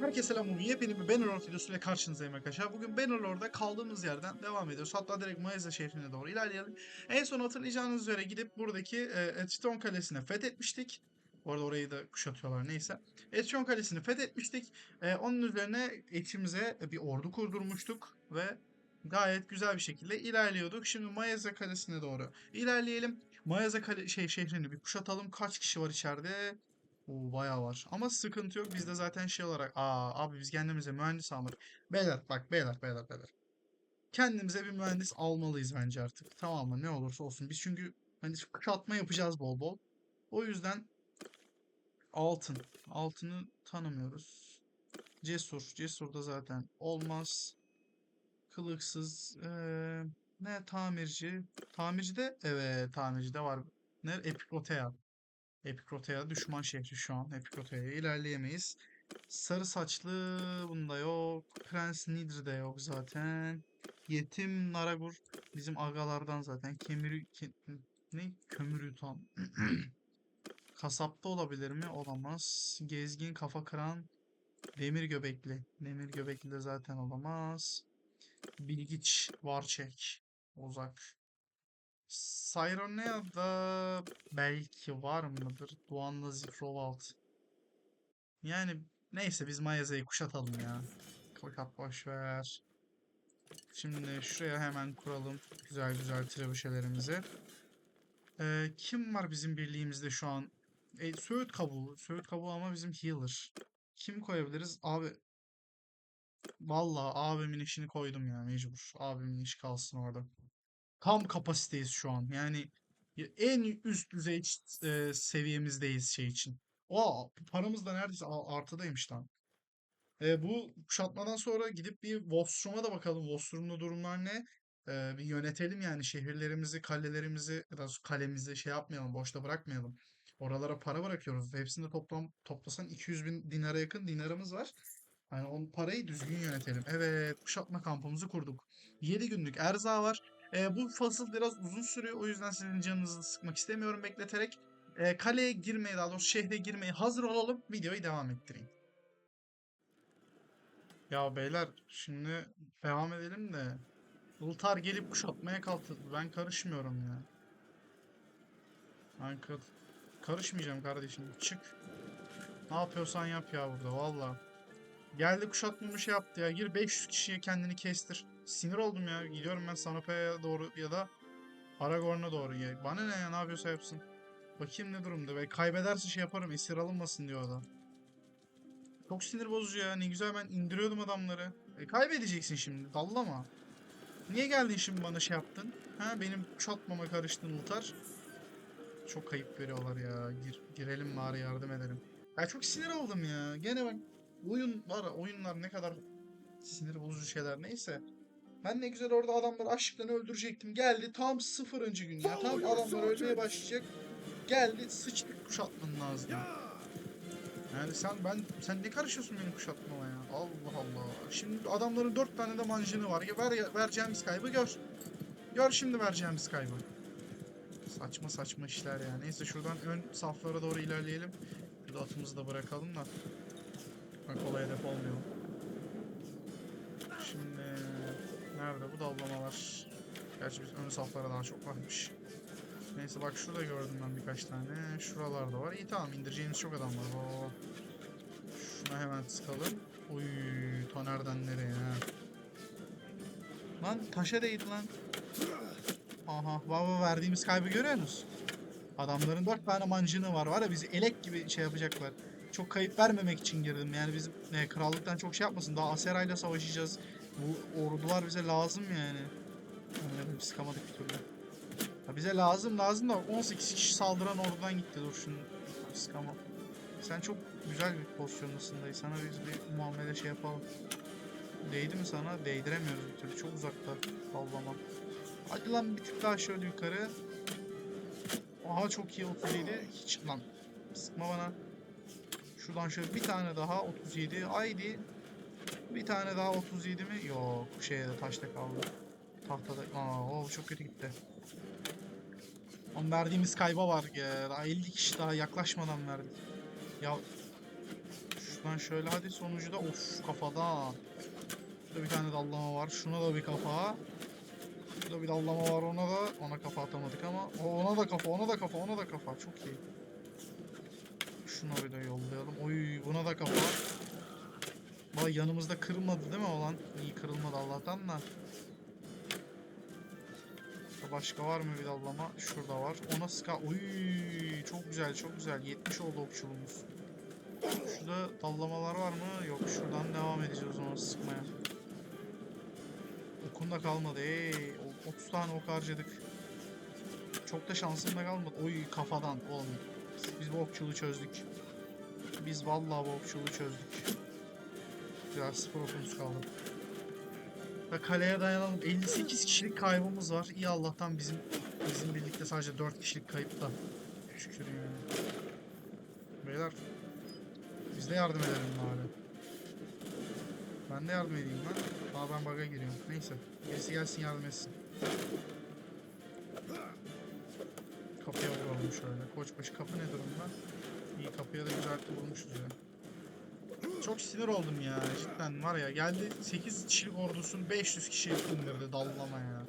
Herkese selam yepyeni bir Bannerlord videosuyla karşınızdayım arkadaşlar. Bugün Bannerlord'da kaldığımız yerden devam ediyoruz. Hatta direkt Maeza şehrine doğru ilerleyelim. En son hatırlayacağınız üzere gidip buradaki e, Etçiton Kalesi'ne fethetmiştik. Bu arada orayı da kuşatıyorlar neyse. Etçiton Kalesi'ni fethetmiştik. E, onun üzerine içimize bir ordu kurdurmuştuk ve gayet güzel bir şekilde ilerliyorduk. Şimdi Maeza Kalesi'ne doğru ilerleyelim. Maeza Kale şey şehrini bir kuşatalım. Kaç kişi var içeride? Oo bayağı var. Ama sıkıntı yok. Biz de zaten şey olarak aa abi biz kendimize mühendis almadık. Beyler bak beyler beyler beyler. Kendimize bir mühendis almalıyız bence artık. Tamam mı? Ne olursa olsun. Biz çünkü hani kuşatma yapacağız bol bol. O yüzden altın. Altını tanımıyoruz. Cesur. Cesur da zaten olmaz. Kılıksız. Ee, ne tamirci? Tamirci de evet tamirci de var. Ne? Epikrotea. Epikrotea düşman şehri şu an. Epikrotea'ya ilerleyemeyiz. Sarı saçlı bunda yok. Prens Nidri de yok zaten. Yetim Naragur bizim agalardan zaten. Kemiri ke- ne? Kömür yutan. Kasapta olabilir mi? Olamaz. Gezgin kafa kıran demir göbekli. Demir göbekli de zaten olamaz. Bilgiç Varçek. Uzak. Cyronea'da belki var mıdır? Doğan'la Zifrovalt. Yani neyse biz Mayaza'yı kuşatalım ya. Fakat boş ver. Şimdi şuraya hemen kuralım güzel güzel trebuşelerimizi. Ee, kim var bizim birliğimizde şu an? E, Söğüt kabuğu. Söğüt kabuğu ama bizim healer. Kim koyabiliriz? Abi Vallahi abimin işini koydum ya mecbur. Abimin işi kalsın orada. Tam kapasiteyiz şu an. Yani ya- en üst düzey e, seviyemizdeyiz şey için. O paramız da neredeyse artıdaymış lan. E, bu kuşatmadan sonra gidip bir Vostrum'a da bakalım. Vostrum'da durumlar ne? E, bir yönetelim yani şehirlerimizi, kalelerimizi kalemizi şey yapmayalım, boşta bırakmayalım. Oralara para bırakıyoruz. Hepsinde toplam toplasan 200 bin dinara yakın dinarımız var. Yani o parayı düzgün yönetelim. Evet, kuşatma kampımızı kurduk. 7 günlük erza var. E, bu fasıl biraz uzun sürüyor. O yüzden sizin canınızı sıkmak istemiyorum bekleterek. E, kaleye girmeye daha doğrusu şehre girmeye hazır olalım. Videoyu devam ettireyim. Ya beyler şimdi devam edelim de. Ultar gelip kuşatmaya kalktı. Ben karışmıyorum ya. Ben kar- karışmayacağım kardeşim. Çık. Ne yapıyorsan yap ya burada valla. Geldi kuşatmamı şey yaptı ya. Gir 500 kişiye kendini kestir. Sinir oldum ya. Gidiyorum ben Sanopa'ya doğru ya da Aragorn'a doğru. Ya. Bana ne ya ne yapıyorsa yapsın. Bakayım ne durumda. Ve kaybederse şey yaparım. Esir alınmasın diyor adam. Çok sinir bozucu ya. Ne güzel ben indiriyordum adamları. E, kaybedeceksin şimdi. Dallama. Niye geldin şimdi bana şey yaptın? Ha benim kuşatmama karıştın Ultar. Çok kayıp veriyorlar ya. Gir, girelim bari yardım edelim. Ya çok sinir oldum ya. Gene bak oyun var oyunlar ne kadar sinir bozucu şeyler neyse. Ben ne güzel orada adamları açlıktan öldürecektim. Geldi tam sıfırıncı gün ya. Tam adamlar ölmeye başlayacak. Geldi sıçtık kuşatman lazım. Yani sen ben sen ne karışıyorsun benim kuşatmama ya? Allah Allah. Şimdi adamların dört tane de manjini var. Ya ver vereceğimiz kaybı gör. Gör şimdi vereceğimiz kaybı. Saçma saçma işler ya. Neyse şuradan ön saflara doğru ilerleyelim. Burada atımızı da bırakalım da. Bak kolay hedef olmayalım. Nerede bu dallamalar? Gerçi biz ön saflara daha çok varmış. Neyse bak şurada gördüm ben birkaç tane. Şuralarda var. İyi tamam indireceğiniz çok adam var. Oo. Şuna hemen sıkalım. Uy, ta nereye? Lan taşa değdi lan. Aha baba verdiğimiz kaybı görüyor musunuz? Adamların dört tane mancını var. Var ya bizi elek gibi şey yapacaklar. Çok kayıp vermemek için girdim. Yani bizim e, krallıktan çok şey yapmasın. Daha Asera'yla savaşacağız. Bu ordular bize lazım yani. Onları sıkamadık bir türlü. Ya bize lazım lazım da 18 kişi saldıran ordudan gitti. Dur şunu sıkamam. Sen çok güzel bir pozisyondasın dayı. Sana biz bir muamele şey yapalım. Değdi mi sana? Değdiremiyoruz bir türlü. Çok uzakta. Sallama. Hadi lan bir tık daha şöyle yukarı. Aha çok iyi 37. Hiç lan. Sıkma bana. Şuradan şöyle bir tane daha 37. Haydi. Bir tane daha 37 mi? Yok. Şeyde taşta kaldı. Tahtada. Aa, o çok kötü gitti. Onun verdiğimiz kayba var ya. Daha 50 kişi daha yaklaşmadan verdik. Ya Şuradan şöyle hadi sonucu da of kafadan. Şurada bir tane dallama var. Şuna da bir kafa. Şurada bir dallama var ona da. Ona kafa atamadık ama. O, ona da kafa, ona da kafa, ona da kafa. Çok iyi. Şuna bir de yollayalım. Oy buna da kafa. Vay yanımızda kırılmadı değil mi olan? İyi kırılmadı Allah'tan da. Başka var mı bir dallama? Şurada var. Ona ska... Oy çok güzel çok güzel. 70 oldu okçuluğumuz. Şurada dallamalar var mı? Yok şuradan devam edeceğiz ona sıkmaya. Okunda kalmadı. Ey, o- 30 tane ok harcadık. Çok da şansım da kalmadı. Oy kafadan oğlum. Biz bu okçuluğu çözdük. Biz vallahi bu okçuluğu çözdük. Biraz sıfır okumuz kaldı. Ve kaleye dayanalım. 58 kişilik kaybımız var. İyi Allah'tan bizim bizim birlikte sadece 4 kişilik kayıp da. Şükür yani. Beyler biz de yardım edelim bari. Ben de yardım edeyim lan. Aa ben bug'a giriyorum. Neyse. Birisi gelsin yardım etsin. Kapıya vuralım şöyle. Koçbaşı kapı ne durumda? İyi kapıya da güzel vurmuşuz ya. Çok sinir oldum ya cidden var ya geldi 8 kişilik ordusunu 500 kişiye indirdi dallama ya.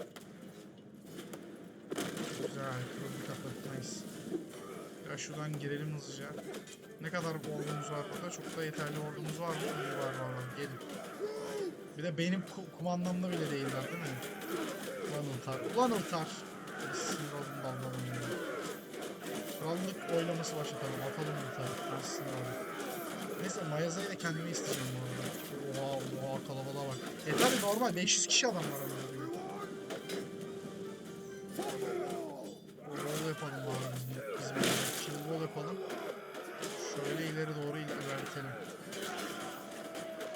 Güzel kırıldı kapı nice. Ya şuradan girelim hızlıca. Ne kadar ordumuz var burada? Çok da yeterli ordumuz var mı? Var var var gelin. Bir de benim ku- kumandamda bile değiller değil mi? Ulan Ultar. Ulan Ultar. Sinir oldum dalmalım ya. Krallık oylaması başlatalım. Atalım Ultar'ı. Ben sinir oldum. Neyse Mayaza'yı da kendime isteyeceğim bu arada. Oha oha kalabalığa bak. E tabi normal 500 kişi adam var orada. Bol yapalım bizim, bizim yani. Şimdi bol yapalım. Şöyle ileri doğru il- ilerletelim.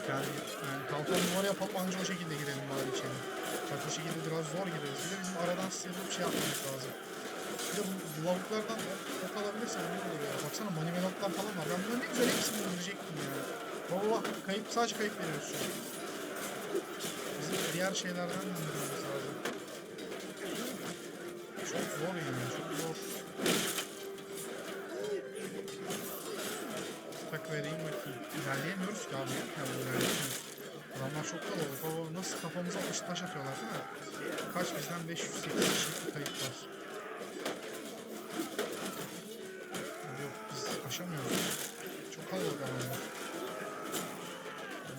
Yani, yani kalkan numara yapalım anca o şekilde girelim bari içeri. Bak o şekilde biraz zor gireriz. Bir de bizim aradan sıyrılıp şey yapmamız lazım. Bir de bu, lavuklardan ok, alabilirsem ne olur ya. Baksana manivelotlar falan var. Ben bunların ne güzel hepsini öldürecektim ya. Baba bak kayıp sadece kayıp veriyoruz şu an. Bizim diğer şeylerden de indirmemiz lazım. Çok zor yani çok zor. Tak vereyim bakayım. İlerleyemiyoruz ki abi. Yani ilerleyemiyoruz. Adamlar çok kalabalık. Baba nasıl kafamıza taş, atıyorlar değil mi? Kaç bizden 508 kişilik bir kayıp var. Yok biz aşamıyoruz. Çok kalabalık adamlar.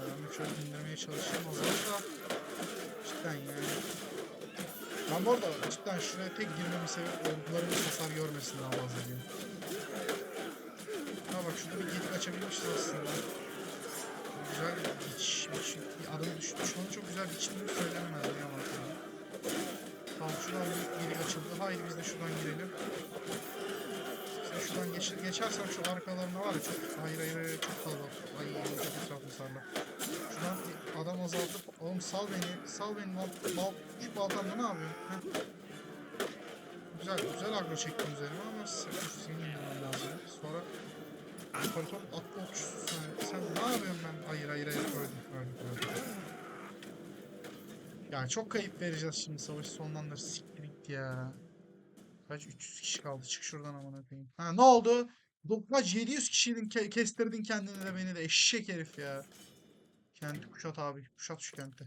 Ben şöyle indirmeye çalışayım azar da. Cidden yani. Ben bu arada cidden şuraya tek girmemin sebebi ordularımız hasar görmesin daha fazla diye. Ha bak şurada bir gedik açabilmişiz aslında. Güzel bir biç, biç, adamı düş, düşmanı çok güzel biçimde söylenmez bak ya. Tamam şuradan bir gedik açıldı. Haydi biz de şuradan girelim. Şuradan geç, geçersen şu arkalarına var ya çok hayır hayır çok kalabalık. Ay çok etrafı sarla. Şuradan adam azaltıp oğlum sal beni sal beni lan bal şu baltamla ne yapıyorsun? Heh. Güzel güzel agro çektim üzerime ama senin indirmen lazım. Sonra İmparator atlı okçusu sen, sen ne yapıyorsun ben? Hayır hayır hayır öldüm öldüm öldüm. Ya çok kayıp vereceğiz şimdi savaşı sonlandır siktir ya. Kaç 300 kişi kaldı çık şuradan amına koyayım. Ha ne oldu? Kaç 700 kişiydin ke- kestirdin kendini de beni de eşek herif ya. Kenti kuşat abi kuşat şu kenti.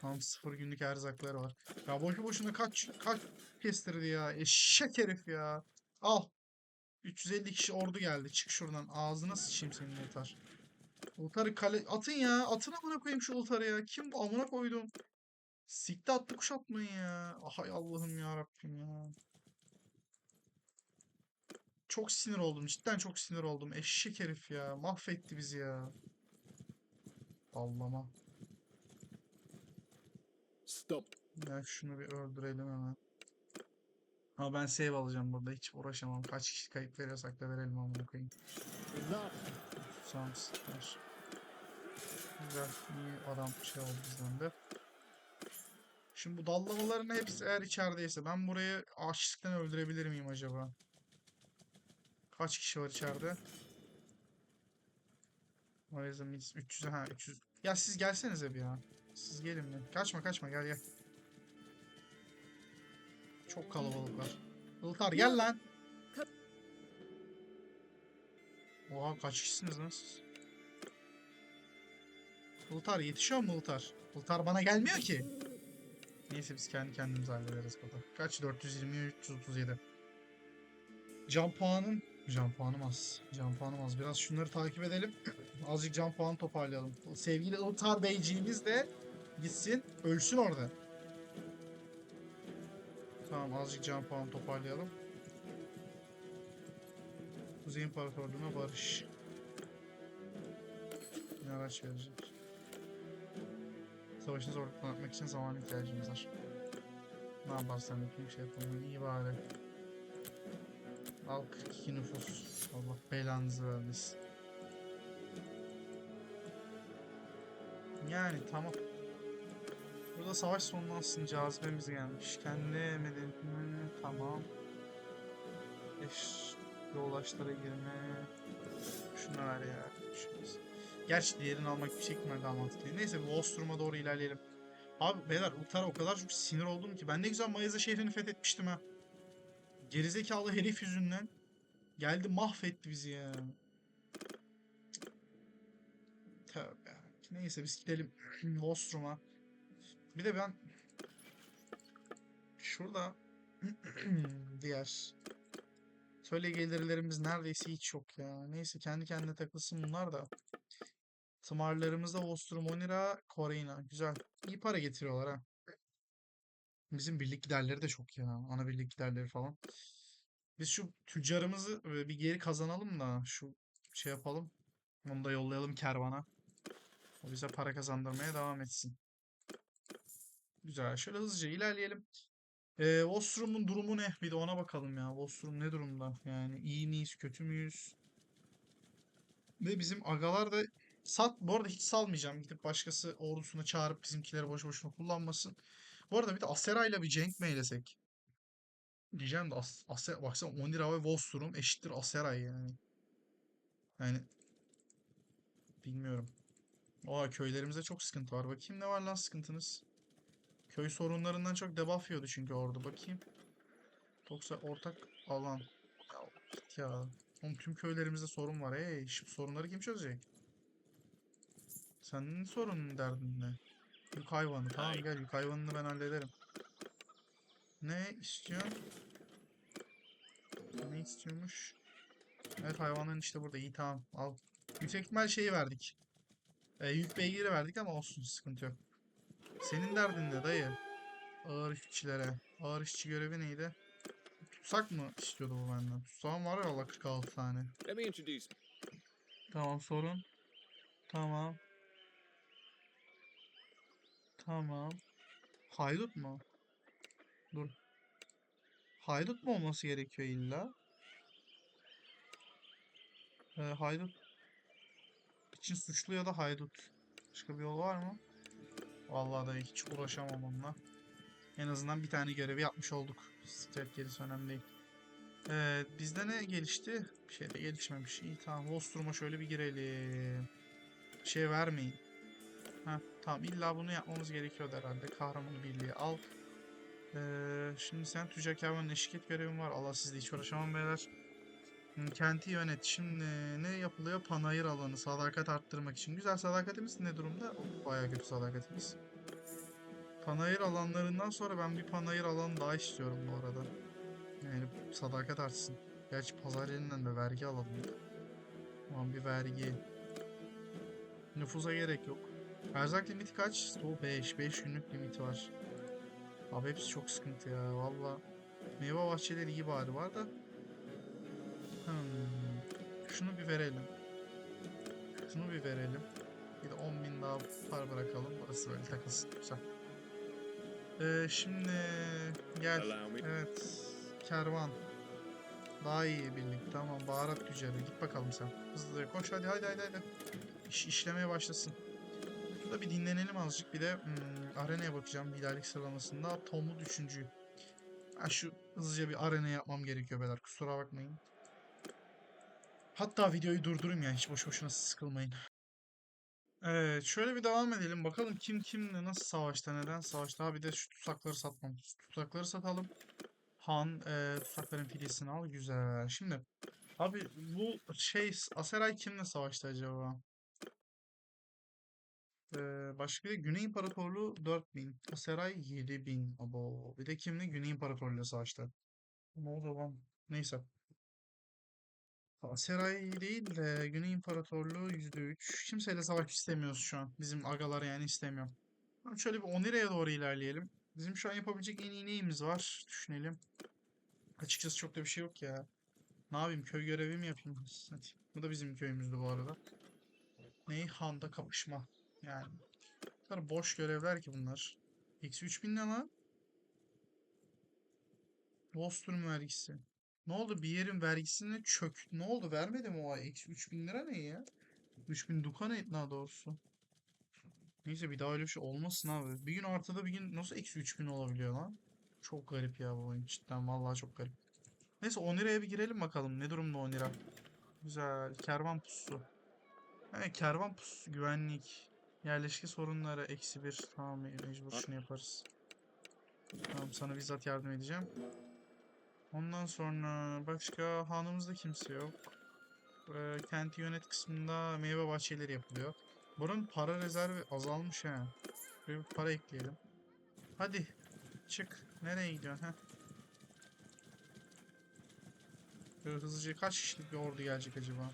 Tam sıfır günlük erzakları var. Ya boşu boşuna kaç kaç kestirdi ya eşek herif ya. Al. 350 kişi ordu geldi. Çık şuradan. Ağzına sıçayım senin Ultar. Ultar'ı kale... Atın ya. Atın amına koyayım şu Ultar'ı ya. Kim bu amına koydum? Sikte attı kuşatmayın ya. Hay Allah'ım ya Rabbim ya. Çok sinir oldum. Cidden çok sinir oldum. Eşek herif ya. Mahvetti bizi ya. Allah'ıma. Stop. Ya şunu bir öldürelim hemen. Ama ben save alacağım burada. Hiç uğraşamam. Kaç kişi kayıp veriyorsak da verelim amına koyayım. Süper. Güzel. iyi adam şey oldu bizden de. Şimdi bu dallamaların hepsi eğer içerideyse ben burayı açlıktan öldürebilir miyim acaba? Kaç kişi var içeride? Horizon 300 ha 300. Ya siz gelsenize bir ya. Siz gelin mi? Kaçma kaçma gel gel. Çok kalabalık var. Iltar gel lan. Oha kaç kişisiniz lan siz? Ultar yetişiyor mu Ultar? Ultar bana gelmiyor ki. Neyse biz kendi kendimize hallederiz burada. Kaç? 420, 337. Can puanım. Can puanım az. Can puanım az. Biraz şunları takip edelim. Azıcık can puan toparlayalım. Sevgili Ultar Beyciğimiz de gitsin ölsün orada. Tamam azıcık can puan toparlayalım. Kuzey İmparatorluğu'na barış. Ne araç verecek? Savaşın zorluklarını atmak için zaman ihtiyacımız var. Ne yaparsan yapayım şey yapalım. İyi bari. Al 42 nüfus. Allah belanızı vermesin. Yani tamam. Burada savaş sonlansın cazibemiz gelmiş. Kendi medeniyetini tamam. Eş yoldaşlara girme. Şuna ver ya. Şurası. Gerçi diğerini almak bir şekilde daha mantıklı. Neyse bu Ostrum'a doğru ilerleyelim. Abi beyler Ultar'a o kadar çok sinir oldum ki. Ben ne güzel Mayıza şehrini fethetmiştim ha. Gerizekalı herif yüzünden. Geldi mahvetti bizi ya. Tövbe. Neyse biz gidelim Ostrum'a. Bir de ben şurada diğer söyle gelirlerimiz neredeyse hiç yok ya. Neyse kendi kendine takılsın bunlar da. Tımarlarımızda Ostrum, Onira, Koreina. Güzel. İyi para getiriyorlar ha. Bizim birlik giderleri de çok ya. Ana birlik giderleri falan. Biz şu tüccarımızı e, bir geri kazanalım da şu şey yapalım. Onu da yollayalım kervana. O bize para kazandırmaya devam etsin. Güzel. Şöyle hızlıca ilerleyelim. Ee, Ostrum'un durumu ne? Bir de ona bakalım ya. Ostrum ne durumda? Yani iyi miyiz, kötü müyüz? Ve bizim agalar da sat bu arada hiç salmayacağım. Gidip başkası ordusunu çağırıp bizimkileri boş boşuna kullanmasın. Bu arada bir de Asera'yla bir cenk mi eylesek? Diyeceğim de As Aser baksana Onira ve Vostrum eşittir Aseray yani. Yani bilmiyorum. Oha köylerimizde çok sıkıntı var. Bakayım ne var lan sıkıntınız? Köy sorunlarından çok debuff yiyordu çünkü orada. Bakayım. Yoksa ortak alan. Ya. Oğlum tüm köylerimizde sorun var. Hey, şu sorunları kim çözecek? Senin sorunun derdin ne? Yük hayvanı. Tamam gel yük hayvanını ben hallederim. Ne istiyorsun? Ne istiyormuş? Evet hayvanların işte burada. İyi tamam al. Yüksek ihtimal şeyi verdik. E, yük beygiri verdik ama olsun sıkıntı yok. Senin derdin ne dayı? Ağır işçilere. Ağır işçi görevi neydi? Tutsak mı istiyordu bu benden? Tutsağım var ya valla 46 tane. Tamam sorun. Tamam. Tamam. Haydut mu? Dur. Haydut mu olması gerekiyor illa? Ee, haydut için suçlu ya da haydut. Başka bir yol var mı? Vallahi da hiç uğraşamam onunla. En azından bir tane görevi yapmış olduk. Step gerisi önemli değil. Ee, bizde ne gelişti? Bir şey de gelişmemiş. İyi tamam. Vostrum'a şöyle bir girelim. Şey vermeyin. Tamam illa bunu yapmamız gerekiyordu herhalde. Kahraman birliği al. Ee, şimdi sen tüccar kervanın eşlik et görevin var. Allah sizle hiç uğraşamam beyler. Hı, Kenti yönet. Şimdi ne yapılıyor? Panayır alanı. Sadakat arttırmak için. Güzel sadakatimiz ne durumda? O, Bayağı kötü sadakatimiz. Panayır alanlarından sonra ben bir panayır alanı daha istiyorum bu arada. Yani sadakat artsın. Gerçi pazar yerinden de vergi alalım. Tamam bir vergi. Nüfusa gerek yok. Erzak limiti kaç? O 5. 5 günlük limiti var. Abi hepsi çok sıkıntı ya valla. Meyve bahçeleri iyi bari var da. Hmm. Şunu bir verelim. Şunu bir verelim. Bir de 10 bin daha para bırakalım. Burası böyle takılsın. Güzel. Ee, şimdi gel. Evet. Kervan. Daha iyi birlik. Tamam. Baharat tüccarı. Git bakalım sen. Hızlı koş hadi hadi hadi hadi. İş işlemeye başlasın. Burada bir dinlenelim azıcık. Bir de hmm, arenaya bakacağım. Liderlik sıralamasında. Tomlu üçüncü. Ha şu hızlıca bir arena yapmam gerekiyor beyler. Kusura bakmayın. Hatta videoyu durdurayım ya. Hiç boş boşuna sıkılmayın. Evet, şöyle bir devam edelim. Bakalım kim kimle nasıl savaşta, neden savaşta. Bir de şu tutsakları satmam. Tutsakları satalım. Han, e, tutsakların fidyesini al. Güzel. Şimdi Abi bu şey Aseray kimle savaştı acaba? Başka bir de Güney İmparatorluğu 4000. Aseray 7000. Abo. Bir de kimle? Güney İmparatorluğu'yla savaştı. Ne oldu lan? Neyse. Aseray değil de Güney İmparatorluğu %3. Kimseyle savaş istemiyoruz şu an. Bizim agalar yani istemiyor. Şöyle bir Onire'ye doğru ilerleyelim. Bizim şu an yapabilecek en iyi neyimiz var? Düşünelim. Açıkçası çok da bir şey yok ya. Ne yapayım? Köy görevi mi yapayım? Hadi. Bu da bizim köyümüzdü bu arada. Ney? Handa kapışma. Yani. Bu kadar boş görevler ki bunlar. Eksi 3000 ne lan? Bostur'un vergisi. Ne oldu? Bir yerin vergisini çök. Ne oldu? Vermedi mi o? Eksi 3000 lira ne ya? 3000 duka ne daha doğrusu? Neyse bir daha öyle bir şey olmasın abi. Bir gün artıda bir gün nasıl eksi 3000 olabiliyor lan? Çok garip ya bu oyun cidden. Vallahi çok garip. Neyse Onira'ya bir girelim bakalım. Ne durumda Onira? Güzel. Kervan pusu. Evet kervan pusu. Güvenlik. Yerleşke sorunları. Eksi bir. Tamam mecbur şunu yaparız. Tamam sana bizzat yardım edeceğim. Ondan sonra başka hanımızda kimse yok. Ee, kenti yönet kısmında meyve bahçeleri yapılıyor. Buranın para rezervi azalmış. Buraya bir para ekleyelim. Hadi çık. Nereye gidiyorsun ha? Böyle hızlıca kaç kişilik bir ordu gelecek acaba?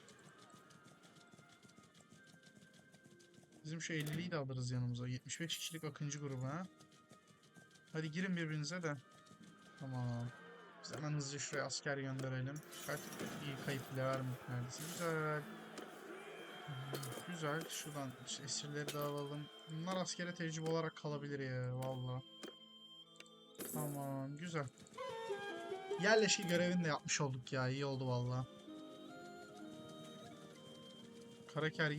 Bizim şu 50'liyi de alırız yanımıza. 75 kişilik Akıncı grubu ha. Hadi girin birbirinize de. Tamam. Biz hemen hızlıca şuraya asker gönderelim. Kaç iyi kayıp bile vermedik neredeyse. Güzel. Hmm, Güzel. Şuradan esirleri de alalım. Bunlar askere tecrübe olarak kalabilir ya. Valla. Tamam. Güzel. Yerleşki görevini de yapmış olduk ya. İyi oldu valla. Karaker.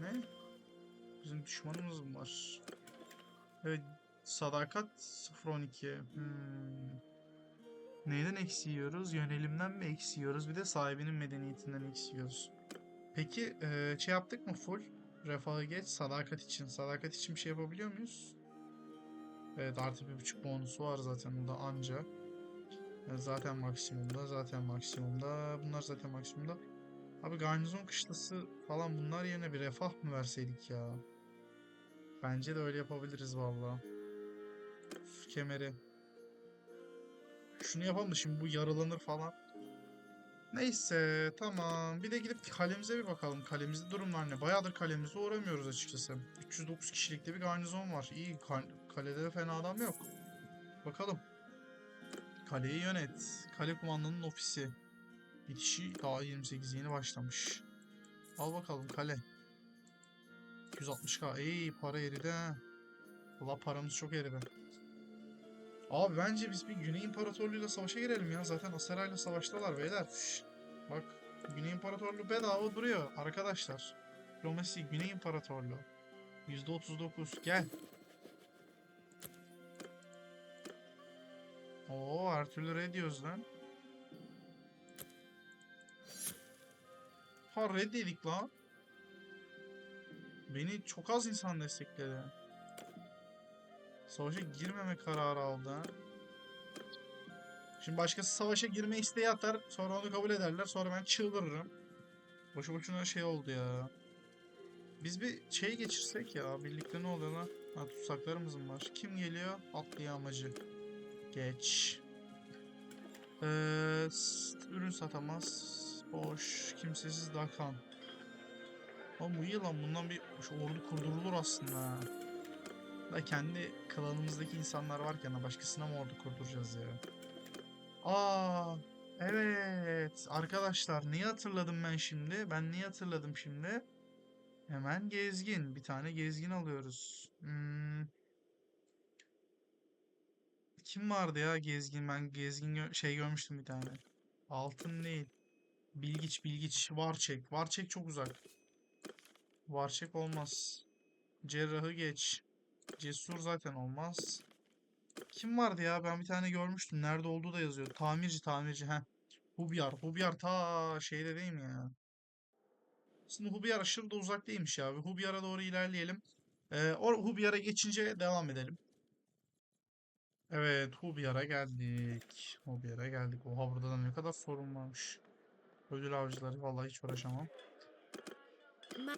Ne? Bizim düşmanımız mı var? Evet. Sadakat 012. Hmm. Neyden eksi yiyoruz? Yönelimden mi eksi yiyoruz? Bir de sahibinin medeniyetinden eksi yiyoruz. Peki eee, şey yaptık mı full? Refahı geç. Sadakat için. Sadakat için bir şey yapabiliyor muyuz? Evet artı bir buçuk bonusu var zaten. O da anca. Zaten maksimumda. Zaten maksimumda. Bunlar zaten maksimumda. Abi garnizon kışlası falan bunlar yerine bir refah mı verseydik ya? Bence de öyle yapabiliriz valla. Kemeri. Şunu yapalım da şimdi bu yaralanır falan. Neyse tamam. Bir de gidip kalemize bir bakalım. Kalemizde durumlar ne? Bayağıdır kalemize uğramıyoruz açıkçası. 309 kişilikte bir garnizon var. İyi. kal- kalede de fena adam yok. Bakalım. Kaleyi yönet. Kale kumandanının ofisi. Bitişi daha 28 yeni başlamış. Al bakalım kale. 260k. Ey para eridi ha. Valla paramız çok eridi. Abi bence biz bir Güney İmparatorluğu'yla savaşa girelim ya. Zaten Aseray'la savaştalar beyler. Şşş. Bak Güney İmparatorluğu bedava duruyor arkadaşlar. Diplomasi Güney İmparatorluğu. %39 gel. Oo her türlü red lan. Ha red dedik lan. Beni çok az insan destekledi. Savaşa girmeme kararı aldı. Şimdi başkası savaşa girme isteği atar. Sonra onu kabul ederler. Sonra ben çıldırırım. Boşu boşuna şey oldu ya. Biz bir şey geçirsek ya. Birlikte ne oluyor lan? Ha tutsaklarımız mı var? Kim geliyor? Atlayamacı. Geç. Ee, ürün satamaz. Boş. Kimsesiz Dakan. Oğlum bu iyi. Bundan bir şu ordu kurdurulur aslında. Da kendi klanımızdaki insanlar varken ha başkasına mı ordu kurduracağız ya? Aa, evet. Arkadaşlar neyi hatırladım ben şimdi? Ben neyi hatırladım şimdi? Hemen gezgin. Bir tane gezgin alıyoruz. Hmm. Kim vardı ya gezgin? Ben gezgin gö- şey görmüştüm bir tane. Altın değil. Bilgiç bilgiç. Varçek. Varçek çok uzak. Varçek olmaz. Cerrahı geç. Cesur zaten olmaz. Kim vardı ya? Ben bir tane görmüştüm. Nerede olduğu da yazıyor. Tamirci tamirci. Heh. Hubyar. Hubyar ta şeyde değil mi ya? Aslında Hubyar aşırı da uzak değilmiş ya. Hubyar'a doğru ilerleyelim. Ee, o Hubyar'a geçince devam edelim. Evet, Hubyar'a geldik. Hubyar'a geldik. Oha burada da ne kadar sorun varmış. Ödül avcıları vallahi hiç uğraşamam.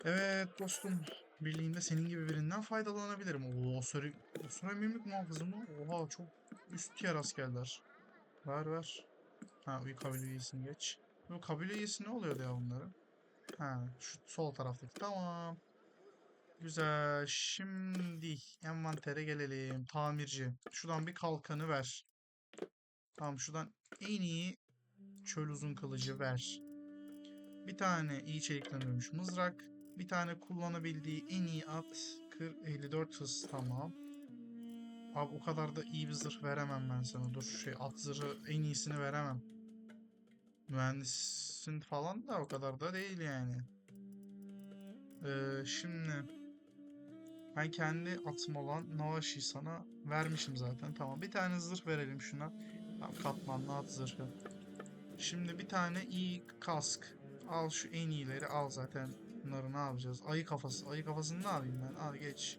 Evet dostum. Birliğinde senin gibi birinden faydalanabilirim. Oo, Osori, Osori mimik muhafızı mı? Oha çok üst tier askerler. Ver ver. Ha uyu kabile üyesini geç. Bu kabile üyesi ne oluyordu ya bunların? Ha şu sol taraftaki tamam. Güzel. Şimdi envantere gelelim. Tamirci. Şuradan bir kalkanı ver. Tamam şuradan en iyi çöl uzun kılıcı ver. Bir tane iyi çeliklenmiş mızrak. Bir tane kullanabildiği en iyi at. Kır 54 hız tamam. Abi o kadar da iyi bir zırh veremem ben sana. Dur şey at zırhı en iyisini veremem. Mühendisin falan da o kadar da değil yani. Ee, şimdi ben kendi atım olan Navaşi'yi sana vermişim zaten. Tamam bir tane zırh verelim şuna. Tamam katmanlı at zırhı. Şimdi bir tane iyi kask. Al şu en iyileri al zaten. Bunları ne yapacağız? Ayı kafası. Ayı kafasını ne yapayım ben? Al geç.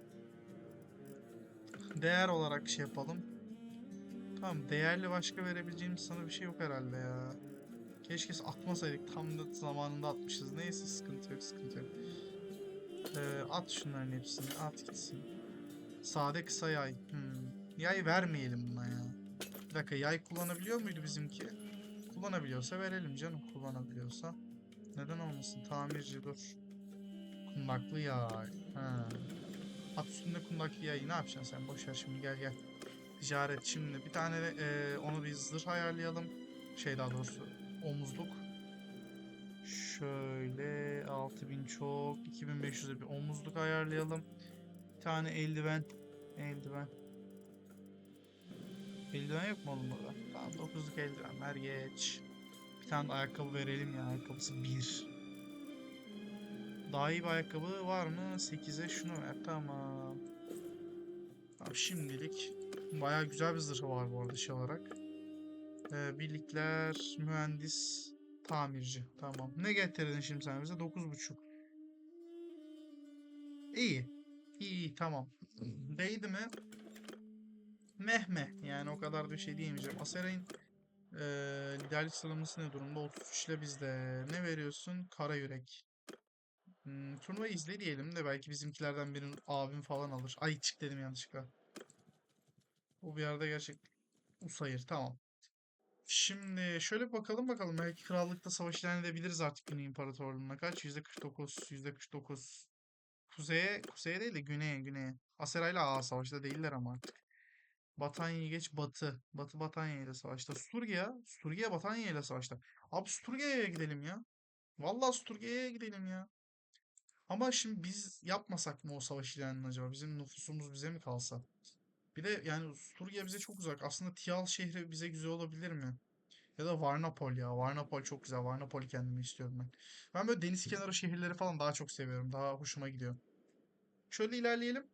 Değer olarak şey yapalım. Tamam değerli başka verebileceğimiz sana bir şey yok herhalde ya. Keşke atmasaydık. Tam da zamanında atmışız. Neyse sıkıntı yok sıkıntı yok. Ee, at şunların hepsini. At gitsin. Sade kısa yay. Hmm. Yay vermeyelim buna ya. Bir dakika yay kullanabiliyor muydu bizimki? Kullanabiliyorsa verelim canım kullanabiliyorsa. Neden olmasın? Tamirci dur. Kundaklı yay. Ha. At üstünde kundaklı yay ne yapacaksın sen? Boş ver şimdi gel gel. Ticaret şimdi bir tane eee, onu bir zırh ayarlayalım. Şey daha doğrusu omuzluk. Şöyle 6000 çok 2500'e bir omuzluk ayarlayalım. Bir tane eldiven. Eldiven. Eldiven yok mu oğlum burada? Tamam 9'luk eldivenler geç. Bir tane ayakkabı verelim ya. Ayakkabısı 1. Daha iyi bir ayakkabı var mı? 8'e şunu ver. Tamam. Tamam şimdilik bayağı güzel bir zırhı var bu arada şey olarak. Ee, birlikler, mühendis, tamirci. Tamam. Ne getirdin şimdi sen bize? 9.5. İyi. İyi, iyi tamam. Değdi mi? Mehme. Yani o kadar da bir şey diyemeyeceğim. Aseray'ın eee liderlik sıralaması ne durumda? 33 ile bizde. Ne veriyorsun? Kara yürek. Hmm, turnuvayı izle diyelim de belki bizimkilerden birinin abim falan alır. Ay çık dedim yanlışlıkla. Bu bir yerde gerçek Usayır tamam. Şimdi şöyle bakalım bakalım. Belki krallıkta savaş ilan edebiliriz artık Güney İmparatorluğu'na. Kaç? %49. %49. Kuzeye, kuzeye değil de güneye, güneye. Aseray'la aa savaşta değiller ama artık. Batanya'yı geç batı. Batı Batanya ile savaşta. Sturgia. Sturgia Batanya ile savaşta. Abi Sturgia'ya gidelim ya. Vallahi Sturgia'ya gidelim ya. Ama şimdi biz yapmasak mı o savaş ilanını acaba? Bizim nüfusumuz bize mi kalsa? Bir de yani Sturgia bize çok uzak. Aslında Tiyal şehri bize güzel olabilir mi? Ya da Varnapol ya. Varnapol çok güzel. Varnapol'ü kendime istiyorum ben. Ben böyle deniz kenarı şehirleri falan daha çok seviyorum. Daha hoşuma gidiyor. Şöyle ilerleyelim.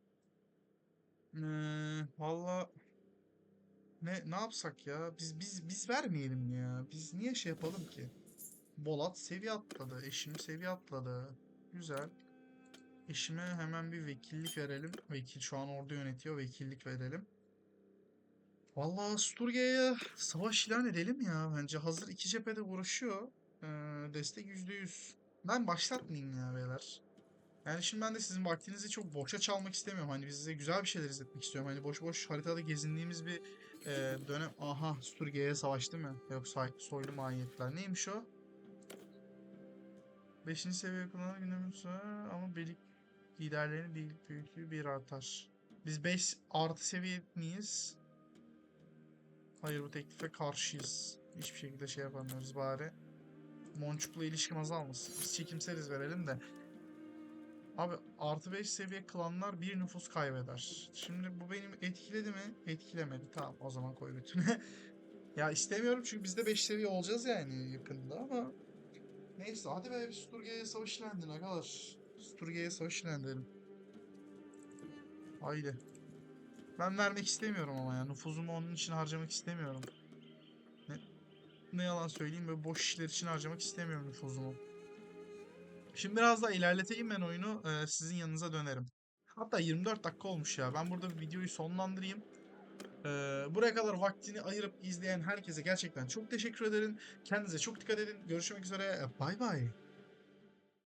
Ee, valla ne ne yapsak ya? Biz biz biz vermeyelim ya. Biz niye şey yapalım ki? Bolat seviye atladı. Eşim seviye atladı. Güzel. Eşime hemen bir vekillik verelim. Vekil şu an ordu yönetiyor. Vekillik verelim. Vallahi Sturgia'ya savaş ilan edelim ya. Bence hazır iki cephede uğraşıyor. Ee, destek %100. Ben başlatmayayım ya beyler. Yani şimdi ben de sizin vaktinizi çok boşa çalmak istemiyorum. Hani size güzel bir şeyler izletmek istiyorum. Hani boş boş haritada gezindiğimiz bir e, dönem. Aha Sturgia'ya savaştı mı? Yok say- soylu mahiyetler. Neymiş o? Beşinci seviye kullanan günümüz ama birlik liderlerin birlik büyüklüğü bir artar. Biz 5 artı seviye miyiz? Hayır bu teklife karşıyız. Hiçbir şekilde şey yapamıyoruz bari. Monçuk'la ilişkim azalmasın. Biz çekimseriz verelim de. Abi artı 5 seviye klanlar bir nüfus kaybeder. Şimdi bu benim etkiledi mi? Etkilemedi. Tamam o zaman koy bütüne. ya istemiyorum çünkü biz de 5 seviye olacağız yani yakında ama Neyse hadi be bir Sturge'ye savaş ilan edin arkadaşlar. Sturge'ye savaş ilan edelim. Haydi. Ben vermek istemiyorum ama ya. Nüfuzumu onun için harcamak istemiyorum. Ne, ne yalan söyleyeyim böyle boş işler için harcamak istemiyorum nüfuzumu. Şimdi biraz daha ilerleteyim ben oyunu. eee, sizin yanınıza dönerim. Hatta 24 dakika olmuş ya. Ben burada videoyu sonlandırayım. Ee, buraya kadar vaktini ayırıp izleyen herkese gerçekten çok teşekkür ederim. Kendinize çok dikkat edin. Görüşmek üzere. Bay bay.